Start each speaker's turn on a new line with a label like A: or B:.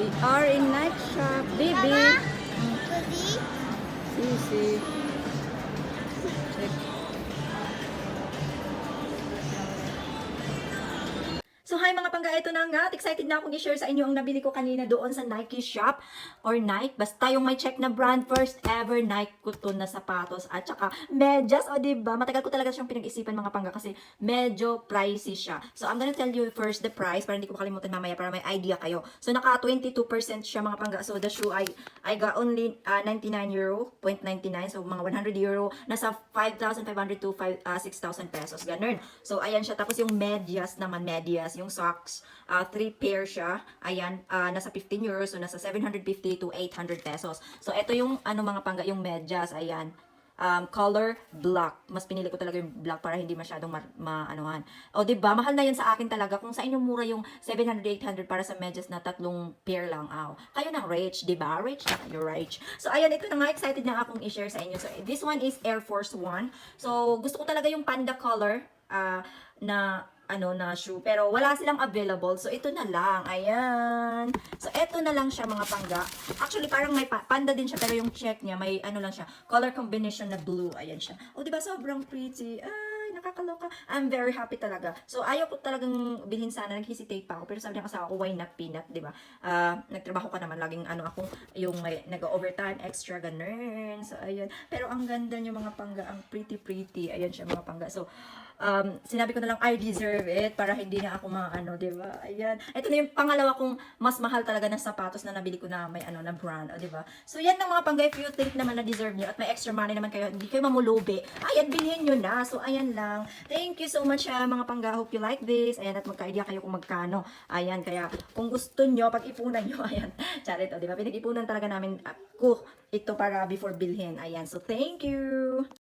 A: We are in night shop, baby.
B: Kuzi?
A: Sisi. Check. So hi mga pangga, ito na nga. At Excited na akong i-share sa inyo ang nabili ko kanina doon sa Nike shop or Nike. Basta yung may check na brand first ever Nike kuton na sapatos at saka medyas. O diba? Matagal ko talaga siyang pinag-isipan mga pangga kasi medyo pricey siya. So I'm gonna tell you first the price para hindi ko makalimutan mamaya para may idea kayo. So naka 22% siya mga pangga. So the shoe I, I got only uh, 99 euro, 0.99. So mga 100 euro. Nasa 5,500 to 5, uh, 6,000 pesos. Ganun. So ayan siya. Tapos yung medyas naman, medyas, yung socks, uh, three pair siya. Ayan, uh, nasa 15 euros. So nasa 750 to 800 pesos. So ito yung ano mga pangga, yung medyas. Ayan um, color black. Mas pinili ko talaga yung black para hindi masyadong ma, maanuhan. O, di ba Mahal na yan sa akin talaga. Kung sa inyo mura yung 700, 800 para sa medyas na tatlong pair lang. Aw. Kayo ng rich, di ba Rich na kayo, rich. So, ayan, ito na nga. Excited na akong i-share sa inyo. So, this one is Air Force One. So, gusto ko talaga yung panda color ah, na ano na shoe. Pero wala silang available. So ito na lang. Ayan. So ito na lang siya mga pangga. Actually parang may pa- panda din siya pero yung check niya may ano lang siya color combination na blue. Ayan siya. Oh di ba sobrang pretty. Ay nakakaloka. I'm very happy talaga. So ayaw ko talagang bilhin sana. Nag-hesitate pa ako. Pero sabi ng asawa ko why not peanut di ba Ah, nagtrabaho ka naman. Laging ano ako yung may nag-overtime extra ganun. So ayan. Pero ang ganda niyo mga pangga. Ang pretty pretty. Ayan siya mga pangga. So um, sinabi ko na lang, I deserve it para hindi na ako mga ano, di ba? Ayan. Ito na yung pangalawa kong mas mahal talaga na sapatos na nabili ko na may ano na brand, o, di ba? So, yan ng mga pangga, if you think naman na deserve niyo at may extra money naman kayo, hindi kayo mamulubi, ayan, bilhin nyo na. So, ayan lang. Thank you so much, ah, mga pangga. Hope you like this. Ayan, at magka-idea kayo kung magkano. Ayan, kaya kung gusto nyo, pag-ipunan nyo, ayan, charit, o, di ba? Pinag-ipunan talaga namin ako ito para before bilhin. Ayan, so thank you!